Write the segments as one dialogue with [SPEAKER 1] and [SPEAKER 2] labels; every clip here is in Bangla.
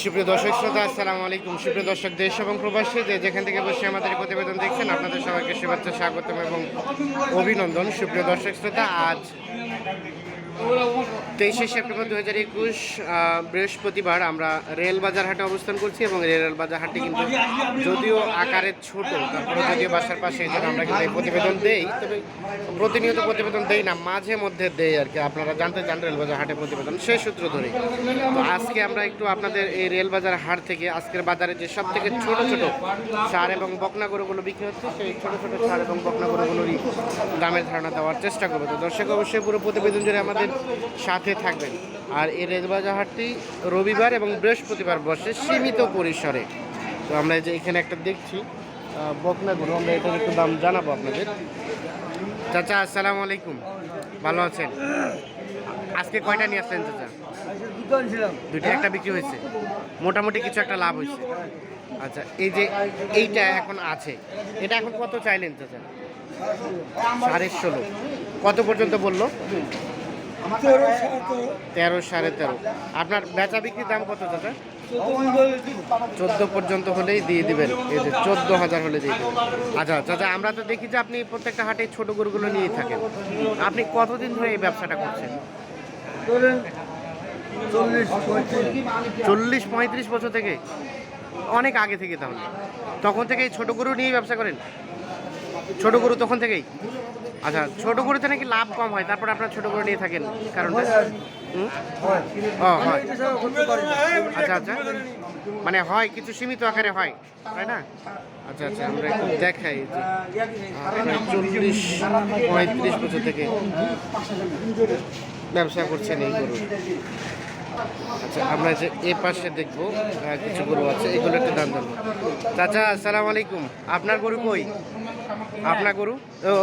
[SPEAKER 1] সুপ্রিয় দর্শক শ্রোতা, আসসালামু আলাইকুম। সুপ্রিয় দর্শক, দেশ এবং প্রবাসী যে যেখান থেকে বসে আমাদের প্রতিবেদন দেখছেন, আপনাদের সবাইকে শুভেচ্ছা, স্বাগতম এবং অভিনন্দন। সুপ্রিয় দর্শক শ্রোতা, আজ তেইশে সেপ্টেম্বর দু হাজার একুশ বৃহস্পতিবার আমরা রেল বাজার হাটে অবস্থান করছি এবং রেল বাজার হাটে কিন্তু যদিও আকারে ছোট তারপরে যদিও বাসার পাশে আমরা কিন্তু এই প্রতিবেদন দেই। তবে প্রতিনিয়ত প্রতিবেদন দেই না, মাঝে মধ্যে দেই আর কি। আপনারা জানতে চান রেল বাজার হাটে প্রতিবেদন, সেই সূত্র ধরে তো আজকে আমরা একটু আপনাদের এই রেল বাজার হাট থেকে আজকের বাজারে যে সব থেকে ছোট ছোট সার এবং বকনা গরুগুলো বিক্রি হচ্ছে, সেই ছোট ছোট সার এবং বকনা গরুগুলোরই দামের ধারণা দেওয়ার চেষ্টা করব। তো দর্শক, অবশ্যই পুরো প্রতিবেদন জুড়ে আমাদের সাথে থাকবেন। আর এই রেলবাজার হাটটি রবিবার এবং বৃহস্পতিবার বসে সীমিত পরিসরে। তো আমরা যে এখানে একটা দেখছি আহ, বকনা গরু আমরা এটার একটু দাম জানাব আপনাদের। চাচা আসসালামু আলাইকুম। ভালো আছেন? আজকে কয়টা নিয়ে আসলেন চাচা?
[SPEAKER 2] দুটো
[SPEAKER 1] একটা বিক্রি হয়েছে। মোটামুটি কিছু একটা লাভ হয়েছে। আচ্ছা এই যে এইটা এখন আছে এটা এখন কত চাইলেন চাচা? সাড়ে ষোলো। কত পর্যন্ত বলল?
[SPEAKER 2] তেরো
[SPEAKER 1] সাড়ে তেরো। আপনার বেচা বিক্রির দাম কত দাদা
[SPEAKER 2] চোদ্দ
[SPEAKER 1] পর্যন্ত হলেই দিয়ে দিবেন। এই যে চোদ্দ হাজার হলে দিয়ে দেবেন। আচ্ছা চাচা আমরা তো দেখি যে আপনি প্রত্যেকটা হাটে ছোট গরুগুলো নিয়েই থাকেন। আপনি কতদিন ধরে এই ব্যবসাটা করছেন?
[SPEAKER 2] চল্লিশ পঁয়ত্রিশ।
[SPEAKER 1] চল্লিশ পঁয়ত্রিশ বছর থেকে? অনেক আগে থেকে তাহলে। তখন থেকে এই ছোট গরু নিয়েই ব্যবসা করেন? ছোট গরু তখন থেকেই? আচ্ছা ছোট গরুতে নাকি লাভ কম হয়? তারপর আপনার ছোট গরু নিয়ে থাকেন কারণটা? ও হয়। আচ্ছা আচ্ছা। মানে হয় কিছু সীমিত আকারে হয় তাই না? আচ্ছা আচ্ছা আমরা একটু দেখাই। চল্লিশ পঁয়ত্রিশ বছর থেকে ব্যবসা করছেন এই গরু। আচ্ছা আমরা যে এ পাশে দেখব কিছু গরু আছে, এগুলো একটু দাম জানব। চাচা, আসসালামু আলাইকুম। আপনার গরু কই? আপনার গরু?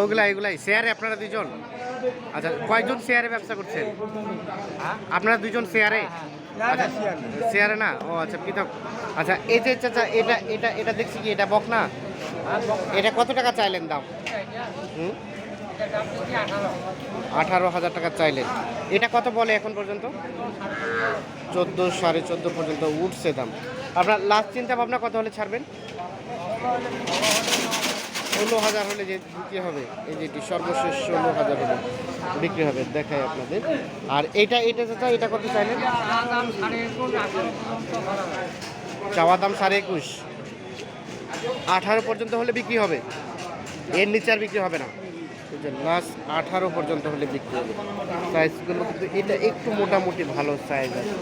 [SPEAKER 1] ওগুলা এগুলাই শেয়ারে আপনারা দুজন আচ্ছা কয়জন শেয়ারে ব্যবসা করছেন? আপনারা দুজন শেয়ারে? আচ্ছা শেয়ারে না? ও আচ্ছা পৃথক। আচ্ছা এই যে চাচা, এটা এটা এটা দেখছি কি, এটা বক না এটা কত টাকা চাইলেন দাম? হুম? আঠারো হাজার টাকা চাইলেন এটা কত বলে এখন পর্যন্ত? চোদ্দ, সাড়ে চোদ্দ পর্যন্ত উঠছে দাম। আপনার লাস্ট চিন্তা ভাবনা কত হলে ছাড়বেন? ষোলো হাজার হলে যে বিক্রি হবে, এই যেটি সর্বশেষ ষোলো হাজার হলে বিক্রি হবে, দেখাই আপনাদের। আর এটা এটা যেটা এটা কত চাইলেন? চাওয়া দাম সাড়ে একুশ। আঠারো পর্যন্ত হলে বিক্রি হবে। এর নিচে আর বিক্রি হবে না। লাস্ট আঠারো পর্যন্ত হলে বিক্রি হবে। সাইজগুলো কিন্তু এটা একটু মোটামুটি ভালো সাইজ আছে।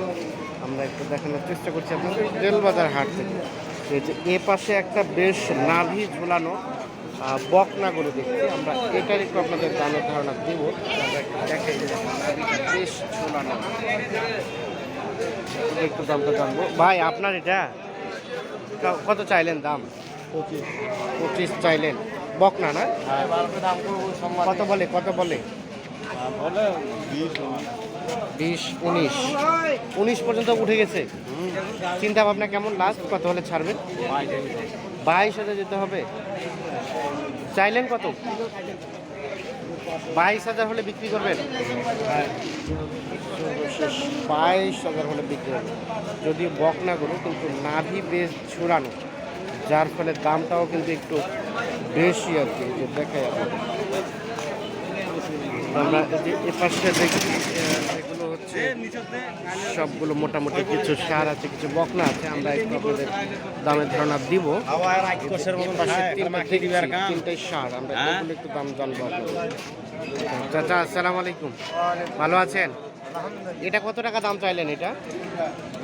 [SPEAKER 1] আমরা একটু দেখানোর চেষ্টা করছি আপনাদের রেলবাজার হাট থেকে। এই যে এ পাশে একটা বেশ নাভি ঝোলানো বকনা করে দেখছি। আমরা এটার একটু আপনাদের দামের ধারণা দেবো। আমরা একটু দেখাই যে বেশ ঝুলানো। একটু দামটা জানব। ভাই আপনার এটা? কত চাইলেন দাম?
[SPEAKER 2] পঁচিশ।
[SPEAKER 1] পঁচিশ চাইলেন। বকনা না কত বলে কত বলে?
[SPEAKER 2] বিশ,
[SPEAKER 1] উনিশ। উনিশ পর্যন্ত উঠে গেছে। চিন্তা ভাবনা কেমন? লাস্ট কত হলে ছাড়বেন? বাইশ হাজার যেতে হবে। চাইলেন কত? বাইশ হাজার হলে বিক্রি করবেন? বাইশ হাজার হলে বিক্রি হবে যদিও বকনা গরু কিন্তু নাভি বেশ ছুড়ানো যার ফলে দামটাও কিন্তু একটু বেশি আর কি যে দেখাই আপনাদের আমরা এই যে এ পাশে দেখি এগুলো হচ্ছে সবগুলো মোটামুটি কিছু সার আছে কিছু বকনা আছে আমরা একটু আপনাদের দামের ধারণা দিব। তিনটাই সার আমরা এগুলো একটু দাম জানব চাচা আসসালামু আলাইকুম। ভালো আছেন? এটা কত টাকা দাম চাইলেন এটা?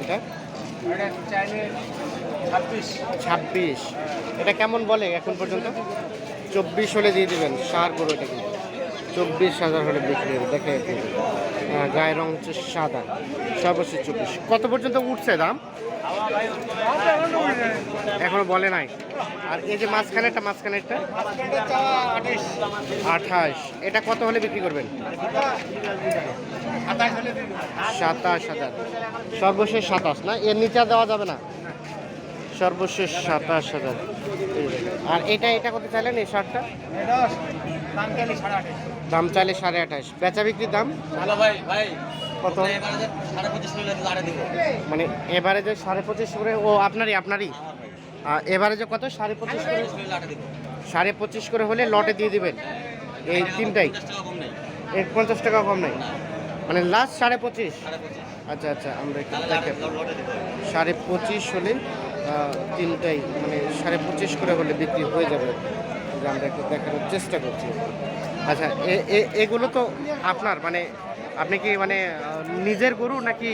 [SPEAKER 1] এটা? ছাব্বিশ? এটা কেমন বলে এখন পর্যন্ত? চব্বিশ হলে দিয়ে দিবেন সার গরু এটা কিন্তু। চব্বিশ হাজার হলে বিক্রি হবে দেখে। আহ, গায়ের রং হচ্ছে সাদা সর্বশেষ চব্বিশ। কত পর্যন্ত উঠছে দাম? এখনও বলে নাই। আর এই যে মাঝখানেরটা মাঝখানেরটা? আঠাশ। এটা কত হলে বিক্রি করবেন? সাতাশ হাজার। সর্বশেষ সাতাশ না? এর নিচে দেওয়া যাবে না? সর্বশেষ সাতাশ হাজার। আর এটা এটা কত চাইলেন এই শার্টটা? দাম চাইলে সাড়ে আঠাশ। বেচা বিক্রির দাম?
[SPEAKER 2] ভালো
[SPEAKER 1] কত? মানে এভারেজে সাড়ে পঁচিশ করে, ও আপনারই আপনারই? এভারেজে কত? সাড়ে পঁচিশ করে? সাড়ে পঁচিশ করে হলে লটে দিয়ে দিবেন। এই তিনটাই। এর পঞ্চাশ টাকা কম নাই। মানে লাস্ট সাড়ে পঁচিশ। আচ্ছা আচ্ছা আমরা একটু সাড়ে পঁচিশ হলে তিনটাই মানে সাড়ে পঁচিশ করে হলে বিক্রি হয়ে যাবে। যে আমরা একটু দেখানোর চেষ্টা করছি। আচ্ছা এগুলো তো আপনার মানে আপনি কি মানে নিজের গরু নাকি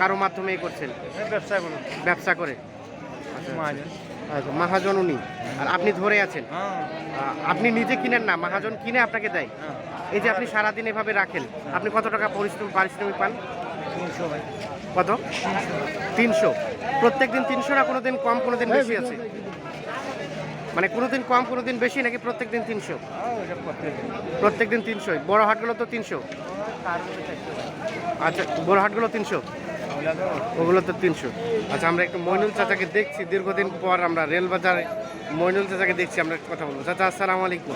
[SPEAKER 1] কারও মাধ্যমে করছেন?
[SPEAKER 2] ব্যবসা করুন
[SPEAKER 1] ব্যবসা করে? আচ্ছা, আচ্ছা। মহাজন। উনি। আর আপনি ধরে আছেন?
[SPEAKER 2] হ্যাঁ।
[SPEAKER 1] আপনি নিজে কিনেন না মহাজন কিনে আপনাকে দেয়? এই যে আপনি সারাদিন এভাবে রাখেন আপনি কত টাকা পরিশ্রম পারিশ্রমিক পান? কত? তিনশো। প্রত্যেক দিন তিনশো না কোনো দিন কম কোনো দিন বেশি আছে? মানে কোনো দিন কম কোনো দিন বেশি নাকি প্রত্যেক দিন তিনশো? প্রত্যেক দিন তিনশো বড় হাটগুলো তো তিনশো। আচ্ছা বড় হাটগুলো তিনশো? ওগুলো তো তিনশো। আচ্ছা আমরা একটু মইনুল চাচাকে দেখছি। দীর্ঘদিন পর আমরা রেলবাজারে মইনুল চাচাকে দেখছি, আমরা কথা বলব। চাচা, আসসালামু আলাইকুম।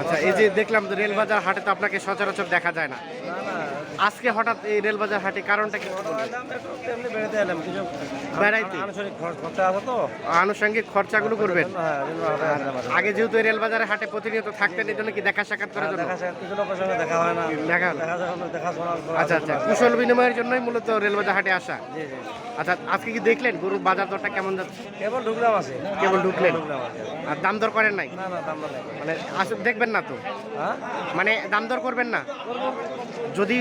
[SPEAKER 1] আচ্ছা এই যে দেখলাম রেলবাজার হাটে তো আপনাকে সচরাচর দেখা যায় না। আজকে হঠাৎ এই রেলবাজার হাটে কারণটা কি বেড়াইতে?
[SPEAKER 2] আনুষঙ্গিক
[SPEAKER 1] খরচাগুলো করবেন। আগে যেহেতু এই রেলবাজারে হাটে প্রতিনিয়ত থাকতেন এই জন্য কি দেখা সাক্ষাৎ করার জন্য?
[SPEAKER 2] দেখা হয় না
[SPEAKER 1] আচ্ছা আচ্ছা কুশল বিনিময়ের জন্যই মূলত রেলবাজার হাটে আসা। আচ্ছা আজকে কি দেখলেন গরুর বাজার দরটা কেমন যাচ্ছে?
[SPEAKER 2] কেবল ঢুকলাম আছে।
[SPEAKER 1] কেবল ঢুকলেন? আর দাম দর করেন নাই? মানে দেখবেন না তো?
[SPEAKER 2] হ্যাঁ?
[SPEAKER 1] মানে দাম দর করবেন না? যদি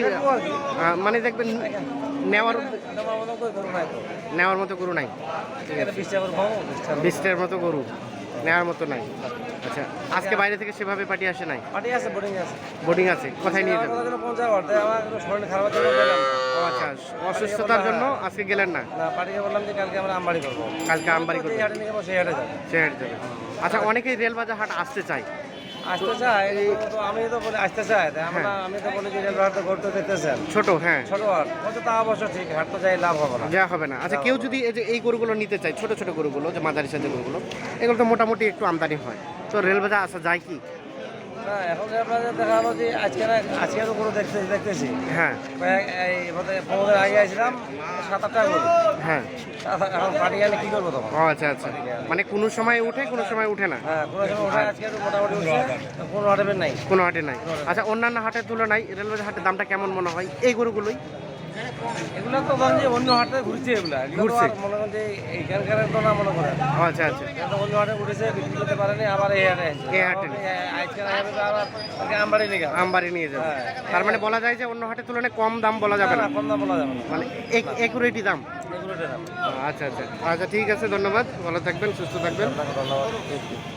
[SPEAKER 1] মানে দেখবেন নেওয়ার নেওয়ার মতো গরু নাই। বিশটার মতো গরু নেওয়ার মতো নাই। আচ্ছা আজকে বাইরে থেকে সেভাবে পার্টি আসে নাই?
[SPEAKER 2] পার্টি আছে বোর্ডিং আছে।
[SPEAKER 1] বোর্ডিং আছে কোথায় নিয়ে যাবেন? আচ্ছা অসুস্থতার জন্য আজকে গেলেন না?
[SPEAKER 2] না পার্টিকে বললাম যে কালকে আমরা আমবাড়ি করব।
[SPEAKER 1] কালকে আমবাড়ি
[SPEAKER 2] সেই হাটে
[SPEAKER 1] যাবেন। আচ্ছা অনেকেই রেলবাজার হাট আসতে চায়।
[SPEAKER 2] আসতে চায় তো আমি তো বলি আসতে চাই আমরা আমি তো বলি যে রেল তো
[SPEAKER 1] ছোট হ্যাঁ।
[SPEAKER 2] ছোট হাট বলছে তা অবশ্য ঠিক হাট তো যাই লাভ হবে না।
[SPEAKER 1] যা হবে না। আচ্ছা কেউ যদি এই যে এই গরুগুলো নিতে চায় ছোট ছোট গরুগুলো যে মাদারি সাইজের গরুগুলো এগুলো তো মোটামুটি একটু আমদানি হয়। তো রেলবাজার আসা যায় কি?
[SPEAKER 2] এখন আপনাদের দেখা হলো যে আজকে না আজকে তো কোনো দেখতে দেখতেছি।
[SPEAKER 1] হ্যাঁ।
[SPEAKER 2] কয়েক এই বোধ পনেরো আগে আসলাম সাত আটটা গরু।
[SPEAKER 1] হ্যাঁ।
[SPEAKER 2] এখন গেলে কি করব তখন?
[SPEAKER 1] আচ্ছা আচ্ছা। মানে কোনো সময় উঠে কোনো সময় উঠে না?
[SPEAKER 2] হ্যাঁ কোনো সময় ওঠা আজকে তো মোটামুটি উঠছে। কোনো হাটে নাই।
[SPEAKER 1] কোনো হাটে নাই। আচ্ছা অন্যান্য হাটের তুলনায় রেলবাজার হাটের দামটা কেমন মনে হয়? এই গরুগুলোই।
[SPEAKER 2] এগুলো তো ধরেন যে অন্য হাটে ঘুরছে এগুলা।
[SPEAKER 1] ঘুরছে।
[SPEAKER 2] মনে করেন যে এইখানকার তো না মনে করেন।
[SPEAKER 1] আচ্ছা আচ্ছা।
[SPEAKER 2] অন্য হাটে ঘুরেছে বিক্রি করতে পারেনি আবার এই হাটে
[SPEAKER 1] এই হাটে।
[SPEAKER 2] আজকে না হাটে তো আবার আমবাড়ি নিয়ে
[SPEAKER 1] আমবাড়ি নিয়ে যাবে।
[SPEAKER 2] হ্যাঁ।
[SPEAKER 1] তার মানে বলা যায় যে অন্য হাটের তুলনায় কম দাম বলা যাবে
[SPEAKER 2] না? কম দাম বলা যাবে না।
[SPEAKER 1] মানে একুরেটি দাম? আচ্ছা আচ্ছা। আচ্ছা ঠিক আছে ধন্যবাদ। ভালো থাকবেন সুস্থ থাকবেন।
[SPEAKER 2] ধন্যবাদ।